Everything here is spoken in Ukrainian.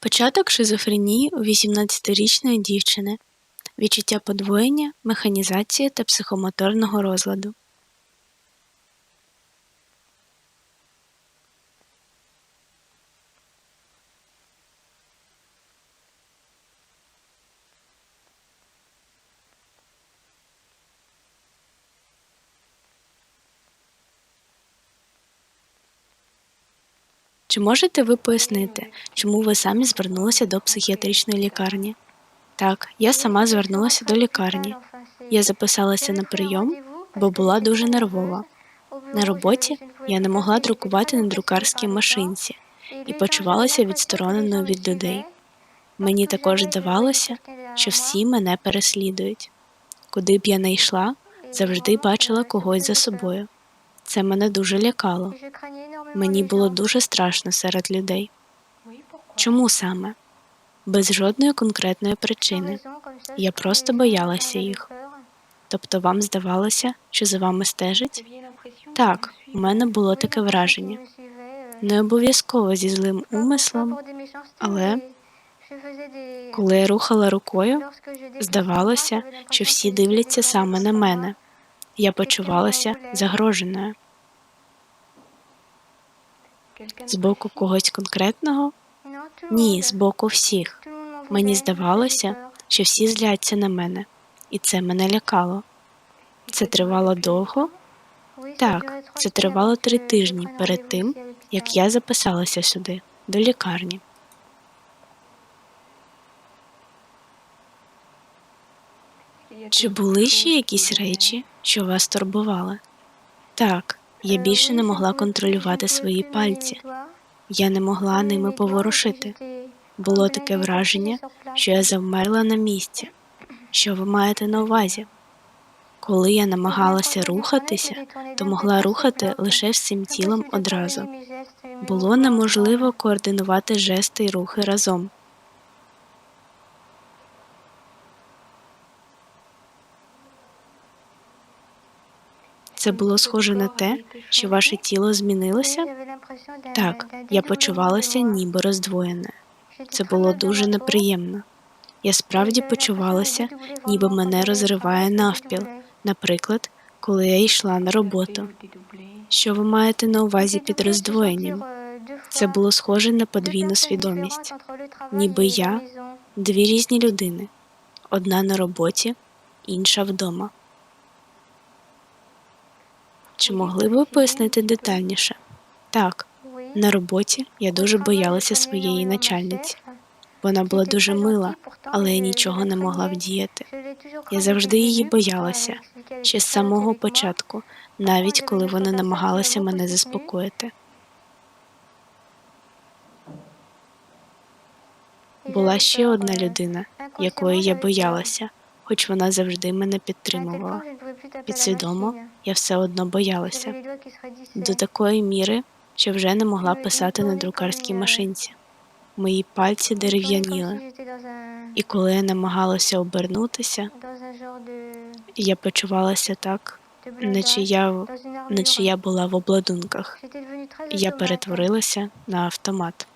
Початок шизофренії у 18-річної дівчини, відчуття подвоєння, механізації та психомоторного розладу. Чи можете ви пояснити, чому ви самі звернулися до психіатричної лікарні? Так, я сама звернулася до лікарні. Я записалася на прийом, бо була дуже нервова. На роботі я не могла друкувати на друкарській машинці і почувалася відстороненою від людей. Мені також здавалося, що всі мене переслідують. Куди б я не йшла, завжди бачила когось за собою. Це мене дуже лякало. Мені було дуже страшно серед людей. Чому саме? Без жодної конкретної причини. Я просто боялася їх. Тобто вам здавалося, що за вами стежать? Так, у мене було таке враження. Не обов'язково зі злим умислом, але коли я рухала рукою, здавалося, що всі дивляться саме на мене. Я почувалася загроженою. З боку когось конкретного? Ні, з боку всіх. Мені здавалося, що всі зляться на мене, і це мене лякало. Це тривало довго? Так, це тривало три тижні перед тим, як я записалася сюди, до лікарні. Чи були ще якісь речі, що вас турбували? Так, я більше не могла контролювати свої пальці. Я не могла ними поворушити. Було таке враження, що я завмерла на місці. Що ви маєте на увазі? Коли я намагалася рухатися, то могла рухати лише всім тілом одразу. Було неможливо координувати жести й рухи разом. Це було схоже на те, що ваше тіло змінилося? Так, я почувалася ніби роздвоєне. Це було дуже неприємно. Я справді почувалася, ніби мене розриває навпіл, наприклад, коли я йшла на роботу. Що ви маєте на увазі під роздвоєнням? Це було схоже на подвійну свідомість, ніби я дві різні людини: одна на роботі, інша вдома. Чи могли б ви пояснити детальніше? Так, на роботі я дуже боялася своєї начальниці. Вона була дуже мила, але я нічого не могла вдіяти. Я завжди її боялася ще з самого початку, навіть коли вона намагалася мене заспокоїти. Була ще одна людина, якої я боялася, хоч вона завжди мене підтримувала. Підсвідомо я все одно боялася до такої міри, що вже не могла писати на друкарській машинці. Мої пальці дерев'яніли, і коли я намагалася обернутися, я почувалася так, наче я, наче я була в обладунках. Я перетворилася на автомат.